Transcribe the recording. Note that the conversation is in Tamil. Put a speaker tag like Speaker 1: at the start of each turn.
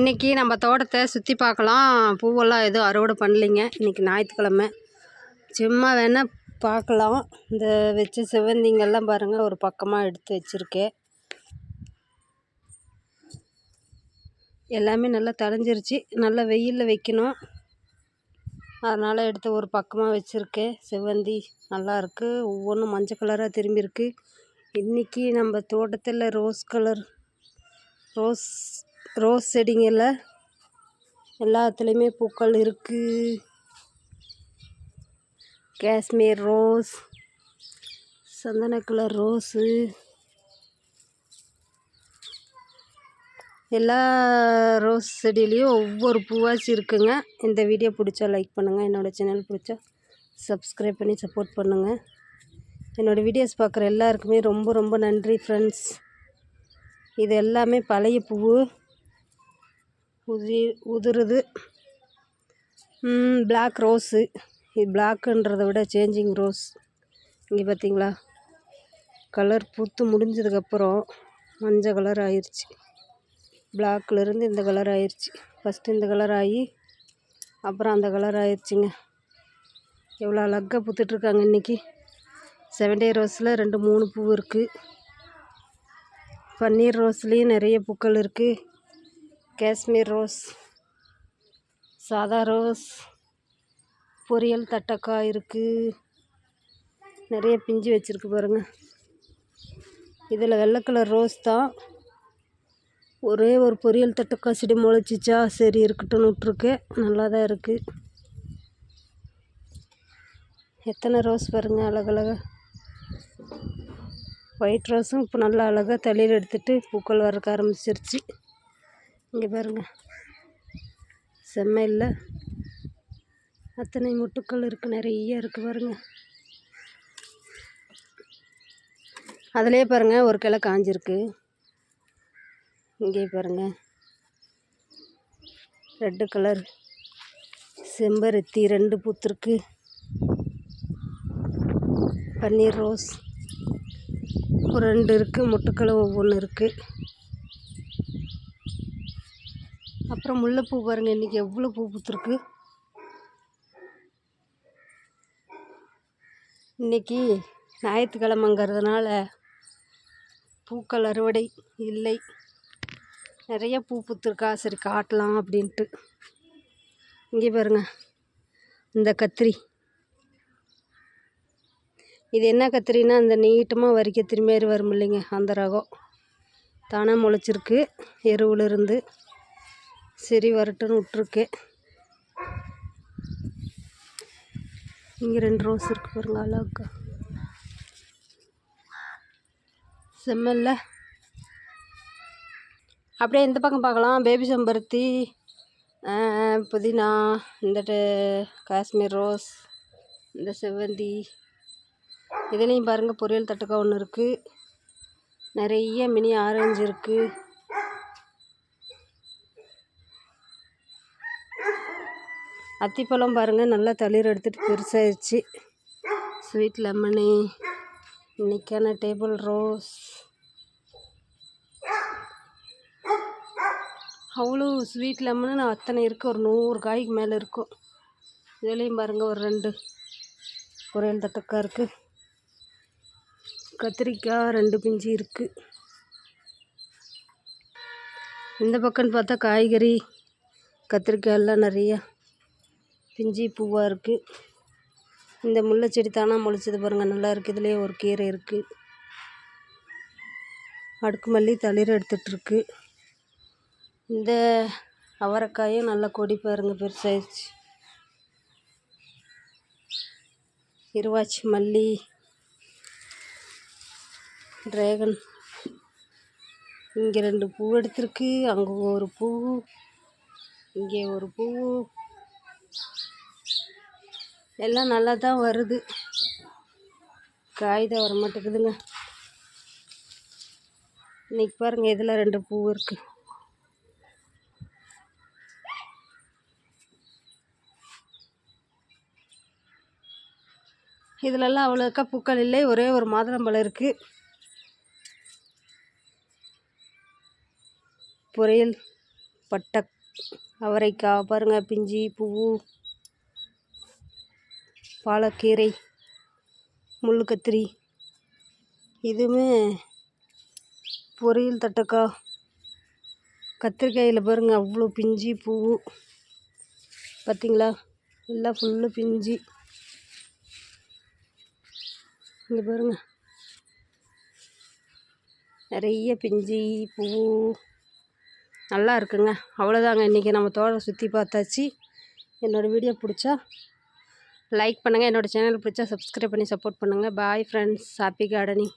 Speaker 1: இன்றைக்கி நம்ம தோட்டத்தை சுற்றி பார்க்கலாம். பூவெல்லாம் எதுவும் அறுவடை பண்ணலைங்க. இன்றைக்கி ஞாயிற்றுக்கிழமை. சும்மா வேணால் பார்க்கலாம். இந்த வச்ச செவ்வந்திங்கெல்லாம் பாருங்கள் ஒரு பக்கமாக எடுத்து வச்சுருக்கேன். எல்லாமே நல்லா தழைஞ்சிருச்சு. நல்லா வெயிலில் வைக்கணும். அதனால் எடுத்து ஒரு பக்கமாக வச்சுருக்கேன். செவ்வந்தி நல்லா இருக்குது ஒவ்வொன்றும் மஞ்சள் கலராக திரும்பியிருக்கு இன்றைக்கி நம்ம தோட்டத்தில் ரோஸ் கலர் ரோஸ் ரோஸ் செடிங்களில் எல்லாத்துலேயுமே பூக்கள் இருக்குது காஷ்மீர் ரோஸ் சந்தன கலர் ரோஸு. எல்லா ரோஸ் செடியிலையும் ஒவ்வொரு பூவாச்சும் இருக்குங்க. இந்த வீடியோ பிடிச்சா லைக் பண்ணுங்கள் என்னோடய சேனல் பிடிச்சா சப்ஸ்கிரைப் பண்ணி சப்போர்ட் பண்ணுங்கள் என்னோடய வீடியோஸ் பார்க்குற எல்லாருக்குமே ரொம்ப ரொம்ப நன்றி ஃப்ரெண்ட்ஸ் இது எல்லாமே பழைய பூவு. உதி உதிருது. பிளாக் ரோஸு இது பிளாக்குன்றதை விட சேஞ்சிங் ரோஸ் இங்கே பார்த்தீங்களா கலர் பூத்து முடிஞ்சதுக்கப்புறம் மஞ்சள் கலர் ஆயிடுச்சு பிளாக்லேருந்து இந்த கலர் ஆயிடுச்சு ஃபஸ்ட்டு இந்த கலர் ஆகி அப்புறம் அந்த கலர் ஆயிடுச்சுங்க எவ்வளோ அழகாக பூத்துட்ருக்காங்க இன்றைக்கி செவன் டே ரோஸில் ரெண்டு மூணு பூ இருக்குது பன்னீர் ரோஸ்லேயும் நிறைய பூக்கள் இருக்குது காஷ்மீர் ரோஸ் சாதா ரோஸ் பொரியல் தட்டக்காய் இருக்குது நிறைய பிஞ்சு வச்சுருக்கு பாருங்கள் இதில் வெள்ளை கலர் ரோஸ் தான். ஒரே ஒரு பொரியல் தட்டக்காய் செடி முளைச்சிச்சா? சரி இருக்கட்டும்னு விட்ருக்கேன் நல்லா தான் இருக்குது எத்தனை ரோஸ் பாருங்கள் அழகழகாக ஒயிட் ரோஸும் இப்போ நல்லா அழகாக தளிர் எடுத்துகிட்டு பூக்கள் வரக்க ஆரம்பிச்சிருச்சு. இங்கே பாருங்கள் செம்மையில் அத்தனை முட்டுக்கள் இருக்குது நிறைய இருக்குது பாருங்கள் அதிலே பாருங்கள் ஒரு கிளை காஞ்சிருக்கு. இங்கே பாருங்கள் ரெட்டு கலர். செம்பருத்தி ரெண்டு பூத்துருக்கு பன்னீர் ரோஸ். ஒரு ரெண்டு இருக்குது முட்டுக்களை ஒவ்வொன்று இருக்குது அப்புறம் முல்லைப்பூ பாருங்கள் இன்றைக்கி எவ்வளோ பூ பூத்துருக்கு. இன்றைக்கி ஞாயிற்றுக்கிழமைங்கிறதுனால பூக்கள் அறுவடை இல்லை. நிறைய பூ பூத்துருக்கா சரி காட்டலாம் அப்படின்ட்டு. இங்கே பாருங்க இந்த கத்திரி. இது என்ன கத்திரினா அந்த நீட்டமாக வரிக்க திரும்பி வரும் இல்லைங்க அந்த ரகம். தானே முளைச்சிருக்கு எருவுலேருந்து சரி வரட்டுன்னு விட்ருக்கேன் இங்கே ரெண்டு ரோஸ் இருக்குது பாருங்க அழகா. செம்மல்ல. அப்படியே இந்த பக்கம் பார்க்கலாம். பேபி செம்பருத்தி புதினா இந்த காஷ்மீர் ரோஸ் இந்த செவ்வந்தி. இதுலேயும் பாருங்கள் பொரியல் தட்டுக்கா ஒன்று இருக்குது நிறைய மினி ஆரஞ்சு இருக்குது அத்திப்பழம் பாருங்கள் நல்லா தளிர் எடுத்துகிட்டு பெருசாகிடுச்சு ஸ்வீட் லெமனு இன்றைக்கான டேபிள் ரோஸ் அவ்வளோ ஸ்வீட் லெமனு அத்தனை இருக்குது ஒரு நூறு காய்க்கு மேலே இருக்கும். இதுலேயும் பாருங்கள் ஒரு ரெண்டு. பொரியல் தட்டக்காய் இருக்குது கத்திரிக்காய் ரெண்டு பிஞ்சு இருக்குது இந்த பக்கம்னு பார்த்தா காய்கறி கத்திரிக்காய் எல்லாம் நிறையா. பிஞ்சு பூவாக இருக்குது இந்த முல்லை செடி தானாக முளைச்சது பாருங்கள் நல்லா இருக்குது இதுலேயே ஒரு கீரை இருக்குது அடுக்கு மல்லி தளிர் எடுத்துகிட்ருக்கு இந்த அவரைக்காயும் நல்லா கொடி பாருங்கள் பெருசாகிடுச்சு இருவாச்சி மல்லி ட்ராகன். இங்கே ரெண்டு பூ எடுத்திருக்கு. அங்கே ஒரு பூ இங்கே ஒரு பூ. எல்லாம் நல்லா தான் வருது. காய் தான் வர மாட்டேங்குதுங்க. இன்றைக்கி பாருங்கள் இதில் ரெண்டு பூ இருக்குது இதிலெல்லாம் அவ்வளோக்கா பூக்கள் இல்லை ஒரே ஒரு மாதுளம்பழம் இருக்குது பொரியல் பட்டை அவரைக்காய் பாருங்கள் பிஞ்சி பூ. பாலக்கீரை முள்ளு கத்திரி இதுவுமே பொரியல் தட்டக்காய். கத்திரிக்காயில் பாருங்கள் அவ்வளோ பிஞ்சி பூ. பார்த்தீங்களா எல்லாம் ஃபுல்லு பிஞ்சு. இங்கே பாருங்கள் நிறைய பிஞ்சி பூ. நல்லா இருக்குங்க. அவ்வளோதாங்க. இன்றைக்கி நம்ம தோட்டம் சுற்றி பார்த்தாச்சு. என்னோடய வீடியோ பிடிச்சா லைக் பண்ணுங்கள் என்னோடய சேனல் பிடிச்சா சப்ஸ்கிரைப் பண்ணி சப்போர்ட் பண்ணுங்கள் பாய் ஃப்ரெண்ட்ஸ் ஹாப்பி கார்டனிங்